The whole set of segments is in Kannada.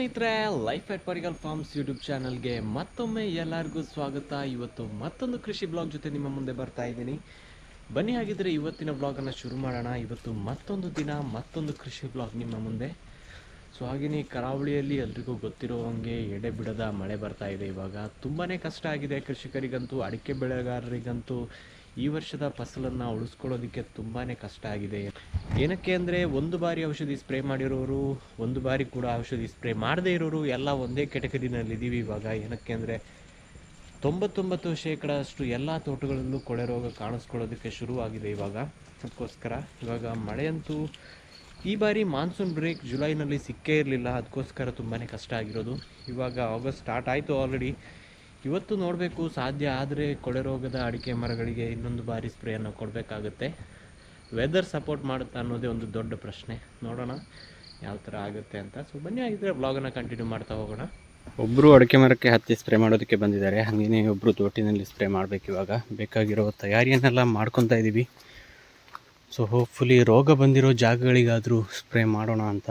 ಸ್ನೇಹಿತರೆ life at Parigal farms YouTube ಚಾನಲ್ಗೆ ಮತ್ತೊಮ್ಮೆ ಎಲ್ಲರಿಗೂ ಸ್ವಾಗತ. ಇವತ್ತು ಮತ್ತೊಂದು ಕೃಷಿ ಬ್ಲಾಗ್ ಜೊತೆ ನಿಮ್ಮ ಮುಂದೆ ಬರ್ತಾ ಇದ್ದೀನಿ. ಬನ್ನಿ, ಹಾಗಿದ್ರೆ ಇವತ್ತಿನ ಬ್ಲಾಗನ್ನು ಶುರು ಮಾಡೋಣ. ಇವತ್ತು ಮತ್ತೊಂದು ದಿನ, ಮತ್ತೊಂದು ಕೃಷಿ ಬ್ಲಾಗ್ ನಿಮ್ಮ ಮುಂದೆ. ಸೊ ಹಾಗೆಯೇ ಕರಾವಳಿಯಲ್ಲಿ ಎಲ್ರಿಗೂ ಗೊತ್ತಿರೋ ಹಂಗೆ ಎಡೆ ಬಿಡದ ಮಳೆ ಬರ್ತಾ ಇದೆ ಇವಾಗ. ತುಂಬಾ ಕಷ್ಟ ಆಗಿದೆ ಕೃಷಿಕರಿಗಂತೂ, ಅಡಿಕೆ ಬೆಳೆಗಾರರಿಗಂತೂ. ಈ ವರ್ಷದ ಫಸಲನ್ನು ಉಳಿಸ್ಕೊಳ್ಳೋದಕ್ಕೆ ತುಂಬಾ ಕಷ್ಟ ಆಗಿದೆ. ಏನಕ್ಕೆ ಅಂದರೆ ಒಂದು ಬಾರಿ ಔಷಧಿ ಸ್ಪ್ರೇ ಮಾಡಿರೋರು, ಒಂದು ಬಾರಿ ಕೂಡ ಔಷಧಿ ಸ್ಪ್ರೇ ಮಾಡದೇ ಇರೋರು ಎಲ್ಲ ಒಂದೇ ಕೆಟಗರಿನಲ್ಲಿ ಇದ್ದೀವಿ ಇವಾಗ. ಏನಕ್ಕೆ ಅಂದರೆ ತೊಂಬತ್ತೊಂಬತ್ತು ಶೇಕಡ ಅಷ್ಟು ಎಲ್ಲ ತೋಟಗಳಲ್ಲೂ ಕೊಳೆ ರೋಗ ಕಾಣಿಸ್ಕೊಳ್ಳೋದಕ್ಕೆ ಶುರುವಾಗಿದೆ ಇವಾಗ. ಅದಕ್ಕೋಸ್ಕರ ಇವಾಗ ಮಳೆಯಂತೂ ಈ ಬಾರಿ ಮಾನ್ಸೂನ್ ಬ್ರೇಕ್ ಜುಲೈನಲ್ಲಿ ಸಿಕ್ಕೇ ಇರಲಿಲ್ಲ. ಅದಕ್ಕೋಸ್ಕರ ತುಂಬಾ ಕಷ್ಟ ಆಗಿರೋದು. ಇವಾಗ ಆಗಸ್ಟ್ ಸ್ಟಾರ್ಟ್ ಆಯಿತು ಆಲ್ರೆಡಿ ಇವತ್ತು ನೋಡಬೇಕು, ಸಾಧ್ಯ ಆದರೆ ಕೊಳೆ ರೋಗದ ಅಡಿಕೆ ಮರಗಳಿಗೆ ಇನ್ನೊಂದು ಬಾರಿ ಸ್ಪ್ರೇಯನ್ನು ಕೊಡಬೇಕಾಗುತ್ತೆ. ವೆದರ್ ಸಪೋರ್ಟ್ ಮಾಡುತ್ತಾ ಅನ್ನೋದೇ ಒಂದು ದೊಡ್ಡ ಪ್ರಶ್ನೆ. ನೋಡೋಣ ಯಾವ ಥರ ಆಗುತ್ತೆ ಅಂತ. ಸೊ ಬನ್ನಿ ಆಗಿದ್ರೆ ಬ್ಲಾಗನ್ನು ಕಂಟಿನ್ಯೂ ಮಾಡ್ತಾ ಹೋಗೋಣ. ಒಬ್ಬರು ಅಡಿಕೆ ಮರಕ್ಕೆ ಹತ್ತಿ ಸ್ಪ್ರೇ ಮಾಡೋದಕ್ಕೆ ಬಂದಿದ್ದಾರೆ. ಹಾಗೆಯೇ ಒಬ್ಬರು ತೋಟಿನಲ್ಲಿ ಸ್ಪ್ರೇ ಮಾಡಬೇಕು ಇವಾಗ. ಬೇಕಾಗಿರೋ ತಯಾರಿಯನ್ನೆಲ್ಲ ಮಾಡ್ಕೊತಾ ಇದ್ದೀವಿ ಸೊ ಹೋಪ್ಫುಲಿ ರೋಗ ಬಂದಿರೋ ಜಾಗಗಳಿಗಾದರೂ ಸ್ಪ್ರೇ ಮಾಡೋಣ ಅಂತ.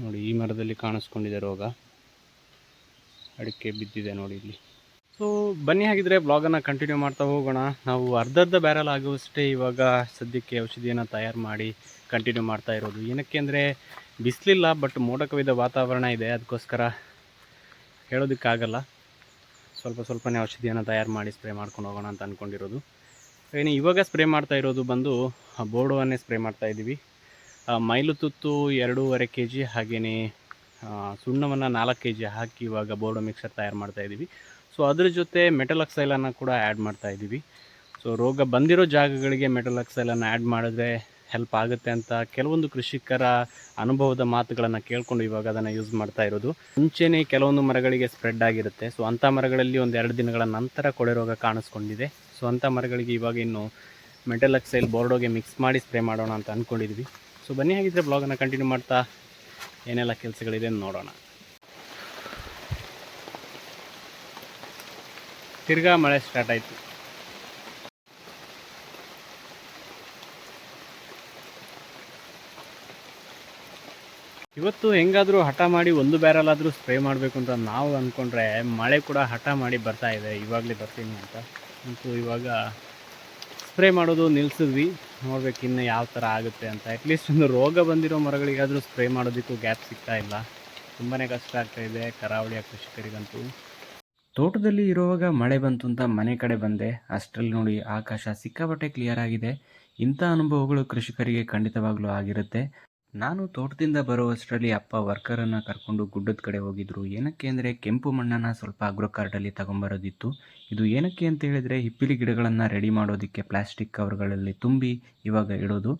ನೋಡಿ, ಈ ಮರದಲ್ಲಿ ಕಾಣಿಸ್ಕೊಂಡಿದೆ ರೋಗ. ಅಡಿಕೆ ಬಿದ್ದಿದೆ ನೋಡಿ ಇಲ್ಲಿ. ಸೊ ಬನ್ನಿ ಹಾಗಿದ್ರೆ ಬ್ಲಾಗನ್ನು ಕಂಟಿನ್ಯೂ ಮಾಡ್ತಾ ಹೋಗೋಣ. ನಾವು ಅರ್ಧರ್ಧ ಬ್ಯಾರಲ್ ಆಗುವಷ್ಟೇ ಇವಾಗ ಸದ್ಯಕ್ಕೆ ಔಷಧಿಯನ್ನು ತಯಾರು ಮಾಡಿ ಕಂಟಿನ್ಯೂ ಮಾಡ್ತಾ ಇರೋದು. ಏನಕ್ಕೆ ಅಂದರೆ, ಬಿಸಿಲಿಲ್ಲ ಬಟ್ ಮೋಡಕವಿದ ವಾತಾವರಣ ಇದೆ. ಅದಕ್ಕೋಸ್ಕರ ಹೇಳೋದಕ್ಕಾಗಲ್ಲ. ಸ್ವಲ್ಪ ಸ್ವಲ್ಪನೇ ಔಷಧಿಯನ್ನು ತಯಾರು ಮಾಡಿ ಸ್ಪ್ರೇ ಮಾಡ್ಕೊಂಡು ಹೋಗೋಣ ಅಂತ ಅಂದ್ಕೊಂಡಿರೋದು ಏನು ಇವಾಗ ಸ್ಪ್ರೇ ಮಾಡ್ತಾ ಇರೋದು ಬಂದು ಬೋರ್ಡವನ್ನೇ ಸ್ಪ್ರೇ ಮಾಡ್ತಾ ಇದ್ದೀವಿ ಮೈಲು ತುತ್ತು ಎರಡೂವರೆ ಕೆ ಜಿ ಹಾಗೆಯೇ ಸುಣ್ಣವನ್ನು ನಾಲ್ಕು ಕೆ ಜಿ ಹಾಕಿ ಇವಾಗ ಬೋರ್ಡೋ ಮಿಕ್ಸರ್ ತಯಾರು ಮಾಡ್ತಾ ಇದ್ದೀವಿ ಸೊ ಅದ್ರ ಜೊತೆ ಮೆಟಲ್ ಆಕ್ಸೈಲನ್ನು ಕೂಡ ಆ್ಯಡ್ ಮಾಡ್ತಾ ಇದ್ದೀವಿ ಸೊ ರೋಗ ಬಂದಿರೋ ಜಾಗಗಳಿಗೆ ಮೆಟಲ್ ಆಕ್ಸೈಲನ್ನು ಆ್ಯಡ್ ಮಾಡಿದ್ರೆ ಹೆಲ್ಪ್ ಆಗುತ್ತೆ ಅಂತ ಕೆಲವೊಂದು ಕೃಷಿಕರ ಅನುಭವದ ಮಾತುಗಳನ್ನು ಕೇಳಿಕೊಂಡು ಇವಾಗ ಅದನ್ನು ಯೂಸ್ ಮಾಡ್ತಾ ಇರೋದು. ಮುಂಚೆನೇ ಕೆಲವೊಂದು ಮರಗಳಿಗೆ ಸ್ಪ್ರೆಡ್ ಆಗಿರುತ್ತೆ. ಸೊ ಅಂಥ ಮರಗಳಲ್ಲಿ ಒಂದು ಎರಡು ದಿನಗಳ ನಂತರ ಕೊಳೆ ರೋಗ ಕಾಣಿಸ್ಕೊಂಡಿದೆ. ಸೊ ಅಂಥ ಮರಗಳಿಗೆ ಇವಾಗ ಇನ್ನು ಮೆಟಲಾಕ್ಸೈಲ್ ಬೋರ್ಡೋಗೆ ಮಿಕ್ಸ್ ಮಾಡಿ ಸ್ಪ್ರೇ ಮಾಡೋಣ ಅಂತ ಅಂದ್ಕೊಂಡಿದ್ವಿ ಸೊ ಬನ್ನಿ ಹಾಗಿದ್ರೆ ಬ್ಲಾಗನ್ನು ಕಂಟಿನ್ಯೂ ಮಾಡ್ತಾ ಏನೆಲ್ಲ ಕೆಲಸಗಳಿದೆ ನೋಡೋಣ. ತಿರ್ಗಾ ಮಳೆ ಸ್ಟಾರ್ಟ್ ಆಯಿತು. ಇವತ್ತು ಹೆಂಗಾದರೂ ಹಠ ಮಾಡಿ ಒಂದು ಬ್ಯಾರಲ್ ಆದರೂ ಸ್ಪ್ರೇ ಮಾಡಬೇಕು ಅಂತ ನಾವು ಅಂದ್ಕೊಂಡ್ರೆ ಮಳೆ ಕೂಡ ಹಠ ಮಾಡಿ ಬರ್ತಾ ಇದೆ. ಇವಾಗಲೇ ಬರ್ತೀನಿ ಅಂತ. ಅಂತೂ ಇವಾಗ ಸ್ಪ್ರೇ ಮಾಡೋದು ನಿಲ್ಲಿಸಿದ್ವಿ ನೋಡ್ಬೇಕು ಇನ್ನು ಯಾವ ಥರ ಆಗುತ್ತೆ ಅಂತ. ಅಟ್ಲೀಸ್ಟ್ ಒಂದು ರೋಗ ಬಂದಿರೋ ಮರಗಳಿಗಾದರೂ ಸ್ಪ್ರೇ ಮಾಡೋದಕ್ಕೂ ಗ್ಯಾಪ್ ಸಿಗ್ತಾ ಇಲ್ಲ. ತುಂಬಾ ಕಷ್ಟ ಆಗ್ತಾ ಇದೆ. ಕರಾವಳಿಯ ಕೃಷಿಕರಿಗಂತೂ. ತೋಟದಲ್ಲಿ ಇರುವಾಗ ಮಳೆ ಬಂತು ಅಂತ ಮನೆ ಕಡೆ ಬಂದೆ. ಅಷ್ಟರಲ್ಲಿ ನೋಡಿ ಆಕಾಶ ಸಿಕ್ಕಾಪಟ್ಟೆ ಕ್ಲಿಯರ್ ಆಗಿದೆ. ಇಂಥ ಅನುಭವಗಳು ಕೃಷಿಕರಿಗೆ ಖಂಡಿತವಾಗ್ಲೂ ಆಗಿರುತ್ತೆ. ನಾನು ತೋಟದಿಂದ ಬರುವಷ್ಟರಲ್ಲಿ ಅಪ್ಪ ವರ್ಕರನ್ನು ಕರ್ಕೊಂಡು ಗುಡ್ಡದ ಕಡೆ ಹೋಗಿದ್ರು. ಏನಕ್ಕೆ ಅಂದರೆ ಕೆಂಪು ಮಣ್ಣನ್ನು ಸ್ವಲ್ಪ ಅಗ್ರೋ ಕಾರ್ಡಲ್ಲಿ ತಗೊಂಬರೋದಿತ್ತು. ಇದು ಏನಕ್ಕೆ ಅಂತ ಹೇಳಿದರೆ ಹಿಪ್ಪಿಲಿ ಗಿಡಗಳನ್ನು ರೆಡಿ ಮಾಡೋದಕ್ಕೆ ಪ್ಲಾಸ್ಟಿಕ್ ಕವರ್ಗಳಲ್ಲಿ ತುಂಬಿ ಇವಾಗ ಇಡೋದು.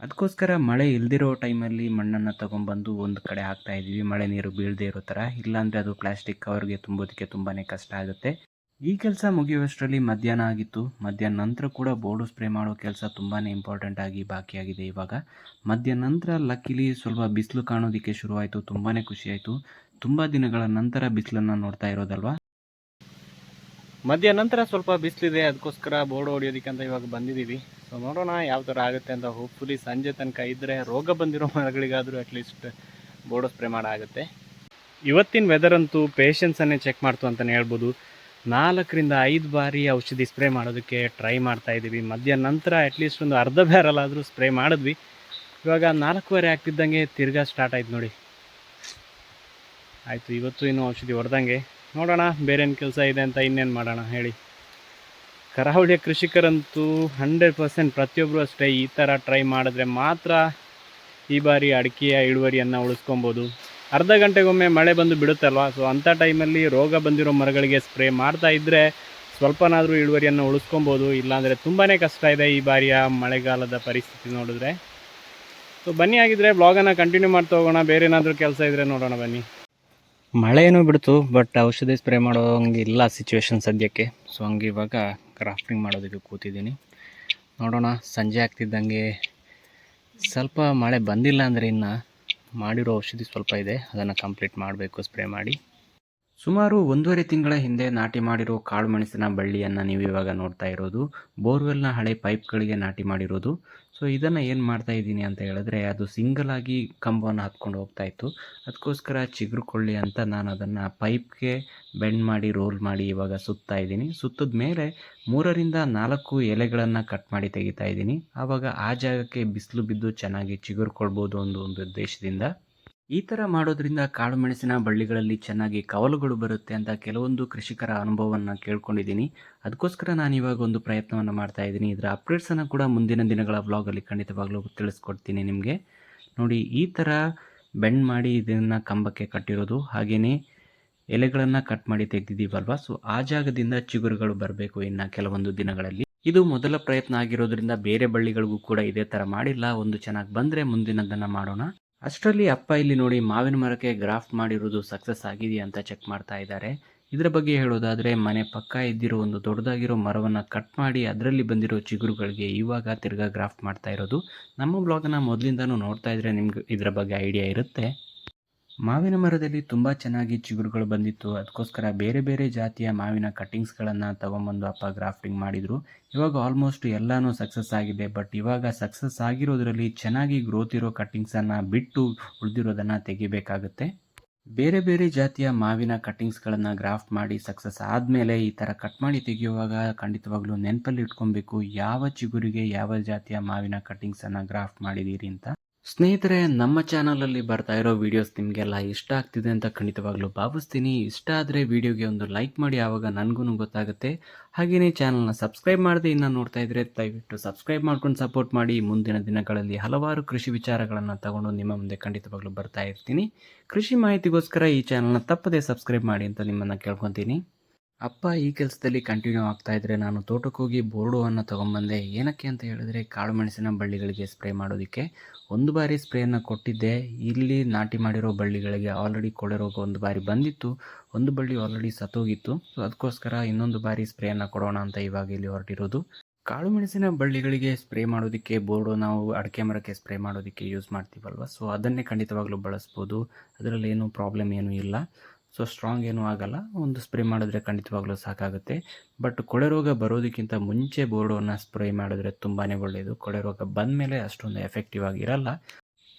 ಅದಕ್ಕೋಸ್ಕರ ಮಳೆ ಇಲ್ದಿರೋ ಟೈಮಲ್ಲಿ ಮಣ್ಣನ್ನು ತಗೊಂಬಂದು ಒಂದು ಕಡೆ ಹಾಕ್ತಾ ಇದ್ದೀವಿ ಮಳೆ ನೀರು ಬೀಳದೇ ಇರೋ ಥರ ಇಲ್ಲಾಂದರೆ ಅದು ಪ್ಲಾಸ್ಟಿಕ್ ಕವರ್ಗೆ ತುಂಬೋದಕ್ಕೆ ತುಂಬಾ ಕಷ್ಟ ಆಗುತ್ತೆ. ಈ ಕೆಲಸ ಮುಗಿಯುವಷ್ಟರಲ್ಲಿ ಮಧ್ಯಾಹ್ನ ಆಗಿತ್ತು. ಮಧ್ಯಾಹ್ನ ನಂತರ ಕೂಡ ಬೋರ್ಡು ಸ್ಪ್ರೇ ಮಾಡೋ ಕೆಲಸ ತುಂಬಾ ಇಂಪಾರ್ಟೆಂಟ್ ಆಗಿ ಬಾಕಿಯಾಗಿದೆ ಇವಾಗ. ಮಧ್ಯಾಹ್ನ ನಂತರ ಲಕ್ಕಿಲಿ ಸ್ವಲ್ಪ ಬಿಸಿಲು ಕಾಣೋದಕ್ಕೆ ಶುರುವಾಯಿತು. ತುಂಬಾ ಖುಷಿಯಾಯಿತು ತುಂಬ ದಿನಗಳ ನಂತರ ಬಿಸಿಲನ್ನು ನೋಡ್ತಾ ಇರೋದಲ್ವಾ? ಮಧ್ಯಾಹ್ನ ನಂತರ ಸ್ವಲ್ಪ ಬಿಸಿಲಿದೆ. ಅದಕ್ಕೋಸ್ಕರ ಬೋರ್ಡ್ ಹೊಡಿಯೋದಕ್ಕೆ ಅಂತ ಇವಾಗ ಬಂದಿದ್ದೀವಿ. ಸೊ ನೋಡೋಣ ಯಾವ ಥರ ಆಗುತ್ತೆ ಅಂತ ಹೋಪ್ಫುಲಿ ಸಂಜೆ ತನಕ ಇದ್ದರೆ ರೋಗ ಬಂದಿರೋ ಮರಗಳಿಗಾದರೂ ಅಟ್ಲೀಸ್ಟ್ ಬೋರ್ಡ್ ಸ್ಪ್ರೇ ಮಾಡಾಗುತ್ತೆ ಇವತ್ತಿನ ವೆದರ್ ಅಂತೂ ಪೇಷನ್ಸನ್ನೇ ಚೆಕ್ ಮಾಡ್ತು ಅಂತಲೇ ಹೇಳ್ಬೋದು. ನಾಲ್ಕರಿಂದ ಐದು ಬಾರಿ ಔಷಧಿ ಸ್ಪ್ರೇ ಮಾಡೋದಕ್ಕೆ ಟ್ರೈ ಮಾಡ್ತಾ ಇದ್ದೀವಿ. ಮಧ್ಯ ನಂತರ ಅಟ್ಲೀಸ್ಟ್ ಒಂದು ಅರ್ಧ ಬ್ಯಾರಲ್ ಸ್ಪ್ರೇ ಮಾಡಿದ್ವಿ. ಇವಾಗ ನಾಲ್ಕೂವರೆ ಆಗ್ತಿದ್ದಂಗೆ ತಿರ್ಗಾ ಸ್ಟಾರ್ಟ್ ಆಯ್ತು ನೋಡಿ. ಆಯಿತು, ಇವತ್ತು ಇನ್ನೂ ಔಷಧಿ ಹೊಡೆದಂಗೆ. ನೋಡೋಣ, ಬೇರೇನು ಕೆಲಸ ಇದೆ ಅಂತ ಇನ್ನೇನು ಮಾಡೋಣ ಹೇಳಿ. ಕರಾವಳಿಯ ಕೃಷಿಕರಂತೂ ಹಂಡ್ರೆಡ್ ಪರ್ಸೆಂಟ್ ಪ್ರತಿಯೊಬ್ಬರು ಅಷ್ಟೇ ಈ ಥರ ಟ್ರೈ ಮಾಡಿದ್ರೆ ಮಾತ್ರ ಈ ಬಾರಿ ಅಡಿಕೆಯ ಇಳುವರಿಯನ್ನು ಉಳಿಸ್ಕೊಬೋದು. ಅರ್ಧ ಗಂಟೆಗೊಮ್ಮೆ ಮಳೆ ಬಂದು ಬಿಡುತ್ತಲ್ವ? ಸೊ ಅಂಥ ಟೈಮಲ್ಲಿ ರೋಗ ಬಂದಿರೋ ಮರಗಳಿಗೆ ಸ್ಪ್ರೇ ಮಾಡ್ತಾ ಇದ್ದರೆ ಸ್ವಲ್ಪನಾದರೂ ಇಳುವರಿಯನ್ನು ಉಳಿಸ್ಕೊಬೋದು. ಇಲ್ಲಾಂದರೆ ತುಂಬಾ ಕಷ್ಟ ಇದೆ ಈ ಬಾರಿಯ ಮಳೆಗಾಲದ ಪರಿಸ್ಥಿತಿ ನೋಡಿದ್ರೆ. ಸೊ ಬನ್ನಿ ಆಗಿದ್ರೆ ಬ್ಲಾಗನ್ನು ಕಂಟಿನ್ಯೂ ಮಾಡ್ತಾ ಹೋಗೋಣ. ಬೇರೆ ಏನಾದರೂ ಕೆಲಸ ಇದ್ದರೆ ನೋಡೋಣ ಬನ್ನಿ. ಮಳೆ ಏನೋ ಬಿಡ್ತು ಬಟ್ ಔಷಧಿ ಸ್ಪ್ರೇ ಮಾಡೋ ಹಂಗೆ ಇಲ್ಲ ಸಿಚುವೇಶನ್ ಸದ್ಯಕ್ಕೆ. ಸೊ ಹಂಗೆ ಇವಾಗ ಕ್ರಾಫ್ಟಿಂಗ್ ಮಾಡೋದಕ್ಕೆ ಕೂತಿದ್ದೀನಿ. ನೋಡೋಣ, ಸಂಜೆ ಆಗ್ತಿದ್ದಂಗೆ ಸ್ವಲ್ಪ ಮಳೆ ಬಂದಿಲ್ಲ ಅಂದರೆ ಇನ್ನು ಮಾಡಿರೋ ಔಷಧಿ ಸ್ವಲ್ಪ ಇದೆ ಅದನ್ನು ಕಂಪ್ಲೀಟ್ ಮಾಡಬೇಕು ಸ್ಪ್ರೇ ಮಾಡಿ. ಸುಮಾರು ಒಂದೂವರೆ ತಿಂಗಳ ಹಿಂದೆ ನಾಟಿ ಮಾಡಿರೋ ಕಾಳುಮೆಣಸಿನ ಬಳ್ಳಿಯನ್ನು ನೀವು ಇವಾಗ ನೋಡ್ತಾ ಇರೋದು, ಬೋರ್ವೆಲ್ನ ಹಳೆ ಪೈಪ್ಗಳಿಗೆ ನಾಟಿ ಮಾಡಿರೋದು. ಸೊ, ಇದನ್ನು ಏನು ಮಾಡ್ತಾ ಇದ್ದೀನಿ ಅಂತ ಹೇಳಿದ್ರೆ, ಅದು ಸಿಂಗಲ್ ಆಗಿ ಕಂಬವನ್ನು ಹತ್ಕೊಂಡು ಹೋಗ್ತಾ ಇತ್ತು. ಅದಕ್ಕೋಸ್ಕರ ಚಿಗುರುಕೊಳ್ಳಿ ಅಂತ ನಾನು ಅದನ್ನು ಪೈಪ್ಗೆ ಬೆಂಡ್ ಮಾಡಿ, ರೋಲ್ ಮಾಡಿ ಇವಾಗ ಸುತ್ತಾ ಇದ್ದೀನಿ. ಸುತ್ತದ ಮೇಲೆ ಮೂರರಿಂದ ನಾಲ್ಕು ಎಲೆಗಳನ್ನು ಕಟ್ ಮಾಡಿ ತೆಗಿತಾ ಇದ್ದೀನಿ. ಆವಾಗ ಆ ಜಾಗಕ್ಕೆ ಬಿಸಿಲು ಬಿದ್ದು ಚೆನ್ನಾಗಿ ಚಿಗುರುಕೊಳ್ಬೋದು ಒಂದು ಒಂದು ಉದ್ದೇಶದಿಂದ ಈ ಥರ ಮಾಡೋದ್ರಿಂದ ಕಾಳು ಮೆಣಸಿನ ಬಳ್ಳಿಗಳಲ್ಲಿ ಚೆನ್ನಾಗಿ ಕವಲುಗಳು ಬರುತ್ತೆ ಅಂತ ಕೆಲವೊಂದು ಕೃಷಿಕರ ಅನುಭವವನ್ನು ಕೇಳ್ಕೊಂಡಿದ್ದೀನಿ. ಅದಕ್ಕೋಸ್ಕರ ನಾನು ಇವಾಗ ಒಂದು ಪ್ರಯತ್ನವನ್ನು ಮಾಡ್ತಾ ಇದ್ದೀನಿ. ಇದರ ಅಪ್ಡೇಟ್ಸನ್ನು ಕೂಡ ಮುಂದಿನ ದಿನಗಳ ವ್ಲಾಗಲ್ಲಿ ಖಂಡಿತವಾಗ್ಲೂ ತಿಳಿಸ್ಕೊಡ್ತೀನಿ ನಿಮಗೆ. ನೋಡಿ, ಈ ಥರ ಬೆಂಡ್ ಮಾಡಿ ಇದನ್ನು ಕಂಬಕ್ಕೆ ಕಟ್ಟಿರೋದು. ಹಾಗೆಯೇ ಎಲೆಗಳನ್ನು ಕಟ್ ಮಾಡಿ ತೆಗೆದಿದ್ದೀವಲ್ವ? ಸೊ ಆ ಜಾಗದಿಂದ ಚಿಗುರುಗಳು ಬರಬೇಕು ಇನ್ನು ಕೆಲವೊಂದು ದಿನಗಳಲ್ಲಿ. ಇದು ಮೊದಲ ಪ್ರಯತ್ನ ಆಗಿರೋದ್ರಿಂದ ಬೇರೆ ಬಳ್ಳಿಗಳಿಗೂ ಕೂಡ ಇದೇ ಥರ ಮಾಡಿಲ್ಲ. ಒಂದು ಚೆನ್ನಾಗಿ ಬಂದರೆ ಮುಂದಿನದನ್ನು ಮಾಡೋಣ. ಅಷ್ಟರಲ್ಲಿ ಅಪ್ಪ ಇಲ್ಲಿ ನೋಡಿ ಮಾವಿನ ಮರಕ್ಕೆ ಗ್ರಾಫ್ಟ್ ಮಾಡಿರೋದು ಸಕ್ಸಸ್ ಆಗಿದೆಯಾ ಅಂತ ಚೆಕ್ ಮಾಡ್ತಾ ಇದ್ದಾರೆ. ಇದರ ಬಗ್ಗೆ ಹೇಳೋದಾದರೆ, ಮನೆ ಪಕ್ಕ ಇದ್ದಿರೋ ಒಂದು ದೊಡ್ಡದಾಗಿರೋ ಮರವನ್ನು ಕಟ್ ಮಾಡಿ ಅದರಲ್ಲಿ ಬಂದಿರೋ ಚಿಗುರುಗಳಿಗೆ ಇವಾಗ ತಿರ್ಗಾ ಗ್ರಾಫ್ಟ್ ಮಾಡ್ತಾ ಇರೋದು. ನಮ್ಮ ಬ್ಲಾಗನ್ನು ಮೊದಲಿಂದನೂ ನೋಡ್ತಾ ಇದ್ರೆ ನಿಮ್ಗೆ ಇದರ ಬಗ್ಗೆ ಐಡಿಯಾ ಇರುತ್ತೆ. ಮಾವಿನ ಮರದಲ್ಲಿ ತುಂಬ ಚೆನ್ನಾಗಿ ಚಿಗುರುಗಳು ಬಂದಿತ್ತು. ಅದಕ್ಕೋಸ್ಕರ ಬೇರೆ ಬೇರೆ ಜಾತಿಯ ಮಾವಿನ ಕಟ್ಟಿಂಗ್ಸ್ಗಳನ್ನು ತಗೊಂಬಂದು ಅಪ್ಪ ಗ್ರಾಫ್ಟಿಂಗ್ ಮಾಡಿದರು. ಇವಾಗ ಆಲ್ಮೋಸ್ಟ್ ಎಲ್ಲನೂ ಸಕ್ಸಸ್ ಆಗಿದೆ. ಬಟ್ ಇವಾಗ ಸಕ್ಸಸ್ ಆಗಿರೋದ್ರಲ್ಲಿ ಚೆನ್ನಾಗಿ ಗ್ರೋತ್ ಇರೋ ಕಟ್ಟಿಂಗ್ಸನ್ನು ಬಿಟ್ಟು ಉಳಿದಿರೋದನ್ನು ತೆಗಿಬೇಕಾಗುತ್ತೆ. ಬೇರೆ ಬೇರೆ ಜಾತಿಯ ಮಾವಿನ ಕಟ್ಟಿಂಗ್ಸ್ಗಳನ್ನು ಗ್ರಾಫ್ಟ್ ಮಾಡಿ ಸಕ್ಸಸ್ ಆದಮೇಲೆ ಈ ಥರ ಕಟ್ ಮಾಡಿ ತೆಗೆಯುವಾಗ ಖಂಡಿತವಾಗ್ಲೂ ನೆನಪಲ್ಲಿ ಇಟ್ಕೊಬೇಕು. ಯಾವ ಚಿಗುರಿಗೆ ಯಾವ ಜಾತಿಯ ಮಾವಿನ ಕಟ್ಟಿಂಗ್ಸನ್ನು ಗ್ರಾಫ್ಟ್ ಮಾಡಿದ್ದೀರಿ ಅಂತ. ಸ್ನೇಹಿತರೆ, ನಮ್ಮ ಚಾನಲಲ್ಲಿ ಬರ್ತಾ ಇರೋ ವೀಡಿಯೋಸ್ ನಿಮಗೆಲ್ಲ ಇಷ್ಟ ಆಗ್ತಿದೆ ಅಂತ ಖಂಡಿತವಾಗ್ಲೂ ಭಾವಿಸ್ತೀನಿ. ಇಷ್ಟ ಆದರೆ ವಿಡಿಯೋಗೆ ಒಂದು ಲೈಕ್ ಮಾಡಿ, ಆವಾಗ ನನಗೂ ಗೊತ್ತಾಗುತ್ತೆ. ಹಾಗೆಯೇ ಚಾನಲ್ನ ಸಬ್ಸ್ಕ್ರೈಬ್ ಮಾಡದೆ ಇನ್ನು ನೋಡ್ತಾ ಇದ್ರೆ ದಯವಿಟ್ಟು ಸಬ್ಸ್ಕ್ರೈಬ್ ಮಾಡ್ಕೊಂಡು ಸಪೋರ್ಟ್ ಮಾಡಿ. ಮುಂದಿನ ದಿನಗಳಲ್ಲಿ ಹಲವಾರು ಕೃಷಿ ವಿಚಾರಗಳನ್ನು ತಗೊಂಡು ನಿಮ್ಮ ಮುಂದೆ ಖಂಡಿತವಾಗ್ಲೂ ಬರ್ತಾ ಇರ್ತೀನಿ. ಕೃಷಿ ಮಾಹಿತಿಗೋಸ್ಕರ ಈ ಚಾನಲ್ನ ತಪ್ಪದೇ ಸಬ್ಸ್ಕ್ರೈಬ್ ಮಾಡಿ ಅಂತ ನಿಮ್ಮನ್ನು ಕೇಳ್ಕೊತೀನಿ. ಅಪ್ಪ ಈ ಕೆಲಸದಲ್ಲಿ ಕಂಟಿನ್ಯೂ ಆಗ್ತಾ ಇದ್ರೆ ನಾನು ತೋಟಕ್ಕೆ ಹೋಗಿ ಬೋರ್ಡುವನ್ನು ತೊಗೊಂಬಂದೆ. ಏನಕ್ಕೆ ಅಂತ ಹೇಳಿದ್ರೆ ಕಾಳು ಮೆಣಸಿನ ಬಳ್ಳಿಗಳಿಗೆ ಸ್ಪ್ರೇ ಮಾಡೋದಕ್ಕೆ. ಒಂದು ಬಾರಿ ಸ್ಪ್ರೇಯನ್ನು ಕೊಟ್ಟಿದ್ದೆ. ಇಲ್ಲಿ ನಾಟಿ ಮಾಡಿರೋ ಬಳ್ಳಿಗಳಿಗೆ ಆಲ್ರೆಡಿ ಕೊಳೆ ರೋಗ ಒಂದು ಬಾರಿ ಬಂದಿತ್ತು. ಒಂದು ಬಳ್ಳಿ ಆಲ್ರೆಡಿ ಸತ್ತೋಗಿತ್ತು. ಸೊ ಅದಕ್ಕೋಸ್ಕರ ಇನ್ನೊಂದು ಬಾರಿ ಸ್ಪ್ರೇಯನ್ನು ಕೊಡೋಣ ಅಂತ ಇವಾಗ ಇಲ್ಲಿ ಹೊರಟಿರೋದು. ಕಾಳು ಮೆಣಸಿನ ಬಳ್ಳಿಗಳಿಗೆ ಸ್ಪ್ರೇ ಮಾಡೋದಕ್ಕೆ ಬೋರ್ಡು ನಾವು ಅಡಿಕೆ ಮರಕ್ಕೆ ಸ್ಪ್ರೇ ಮಾಡೋದಕ್ಕೆ ಯೂಸ್ ಮಾಡ್ತೀವಲ್ವ? ಸೊ ಅದನ್ನೇ ಖಂಡಿತವಾಗ್ಲೂ ಬಳಸ್ಬೋದು. ಅದರಲ್ಲಿ ಏನು ಪ್ರಾಬ್ಲಮ್ ಏನೂ ಇಲ್ಲ. ಸೊ ಸ್ಟ್ರಾಂಗ್ ಏನೂ ಆಗಲ್ಲ. ಒಂದು ಸ್ಪ್ರೇ ಮಾಡಿದ್ರೆ ಖಂಡಿತವಾಗ್ಲೂ ಸಾಕಾಗುತ್ತೆ. ಬಟ್ ಕೊಳೆ ರೋಗ ಬರೋದಕ್ಕಿಂತ ಮುಂಚೆ ಬೋರ್ಡನ್ನು ಸ್ಪ್ರೇ ಮಾಡಿದ್ರೆ ತುಂಬಾ ಒಳ್ಳೆಯದು ಕೊಳೆ ರೋಗ ಬಂದ ಮೇಲೆ ಅಷ್ಟೊಂದು ಎಫೆಕ್ಟಿವ್ ಆಗಿರಲ್ಲ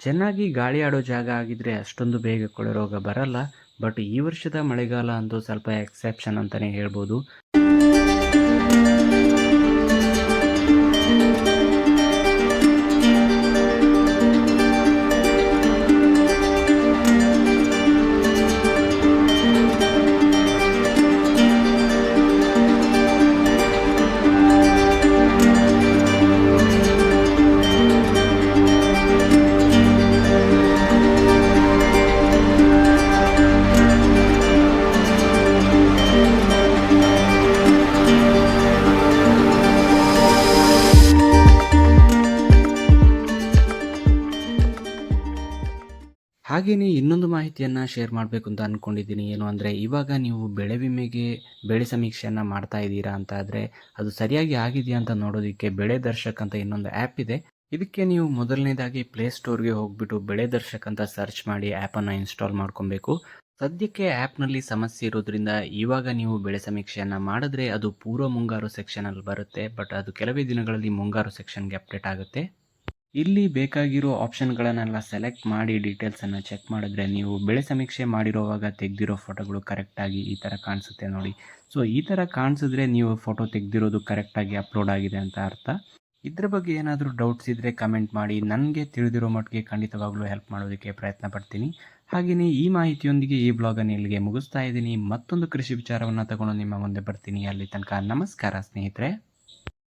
ಚೆನ್ನಾಗಿ ಗಾಳಿ ಆಡೋ ಜಾಗ ಆಗಿದ್ರೆ ಅಷ್ಟೊಂದು ಬೇಗ ಕೊಳೆ ರೋಗ ಬರಲ್ಲ. ಬಟ್ ಈ ವರ್ಷದ ಮಳೆಗಾಲ ಅಂತೂ ಸ್ವಲ್ಪ ಎಕ್ಸೆಪ್ಷನ್ ಅಂತಲೇ ಹೇಳ್ಬೋದು. ಹಾಗೆಯೇ ಇನ್ನೊಂದು ಮಾಹಿತಿಯನ್ನು ಶೇರ್ ಮಾಡಬೇಕು ಅಂತ ಅಂದ್ಕೊಂಡಿದ್ದೀನಿ ಏನು ಅಂದರೆ, ಇವಾಗ ನೀವು ಬೆಳೆ ವಿಮೆಗೆ ಬೆಳೆ ಸಮೀಕ್ಷೆಯನ್ನು ಮಾಡ್ತಾ ಇದ್ದೀರಾ ಅಂತ ಆದರೆ, ಅದು ಸರಿಯಾಗಿ ಆಗಿದೆಯಾ ಅಂತ ನೋಡೋದಕ್ಕೆ ಬೆಳೆ ದರ್ಶಕ್ ಅಂತ ಇನ್ನೊಂದು ಆ್ಯಪ್ ಇದೆ. ಇದಕ್ಕೆ ನೀವು ಮೊದಲನೇದಾಗಿ ಪ್ಲೇಸ್ಟೋರ್ಗೆ ಹೋಗ್ಬಿಟ್ಟು ಬೆಳೆ ದರ್ಶಕ್ ಅಂತ ಸರ್ಚ್ ಮಾಡಿ ಆ್ಯಪನ್ನು ಇನ್ಸ್ಟಾಲ್ ಮಾಡ್ಕೊಬೇಕು. ಸದ್ಯಕ್ಕೆ ಆ್ಯಪ್ನಲ್ಲಿ ಸಮಸ್ಯೆ ಇರೋದ್ರಿಂದ ಇವಾಗ ನೀವು ಬೆಳೆ ಸಮೀಕ್ಷೆಯನ್ನು ಮಾಡಿದ್ರೆ ಅದು ಪೂರ್ವ ಮುಂಗಾರು ಸೆಕ್ಷನಲ್ಲಿ ಬರುತ್ತೆ. ಬಟ್ ಅದು ಕೆಲವೇ ದಿನಗಳಲ್ಲಿ ಮುಂಗಾರು ಸೆಕ್ಷನ್ಗೆ ಅಪ್ಡೇಟ್ ಆಗುತ್ತೆ. ಇಲ್ಲಿ ಬೇಕಾಗಿರೋ ಆಪ್ಷನ್ಗಳನ್ನೆಲ್ಲ ಸೆಲೆಕ್ಟ್ ಮಾಡಿ ಡೀಟೇಲ್ಸನ್ನು ಚೆಕ್ ಮಾಡಿದ್ರೆ ನೀವು ಬೆಳೆ ಸಮೀಕ್ಷೆ ಮಾಡಿರೋವಾಗ ತೆಗೆದಿರೋ ಫೋಟೋಗಳು ಕರೆಕ್ಟಾಗಿ ಈ ಥರ ಕಾಣಿಸುತ್ತೆ ನೋಡಿ. ಸೊ ಈ ಥರ ಕಾಣಿಸಿದ್ರೆ ನೀವು ಫೋಟೋ ತೆಗೆದಿರೋದು ಕರೆಕ್ಟಾಗಿ ಅಪ್ಲೋಡ್ ಆಗಿದೆ ಅಂತ ಅರ್ಥ. ಇದ್ರ ಬಗ್ಗೆ ಏನಾದರೂ ಡೌಟ್ಸ್ ಇದ್ದರೆ ಕಮೆಂಟ್ ಮಾಡಿ. ನನಗೆ ತಿಳಿದಿರೋ ಮಟ್ಟಿಗೆ ಖಂಡಿತವಾಗ್ಲೂ ಹೆಲ್ಪ್ ಮಾಡೋದಕ್ಕೆ ಪ್ರಯತ್ನ ಪಡ್ತೀನಿ. ಹಾಗೆಯೇ ಈ ಮಾಹಿತಿಯೊಂದಿಗೆ ಈ ಬ್ಲಾಗನ್ನು ಇಲ್ಲಿಗೆ ಮುಗಿಸ್ತಾ ಇದ್ದೀನಿ. ಮತ್ತೊಂದು ಕೃಷಿ ವಿಚಾರವನ್ನು ತಗೊಂಡು ನಿಮ್ಮ ಮುಂದೆ ಬರ್ತೀನಿ. ಅಲ್ಲಿ ತನಕ ನಮಸ್ಕಾರ ಸ್ನೇಹಿತರೆ.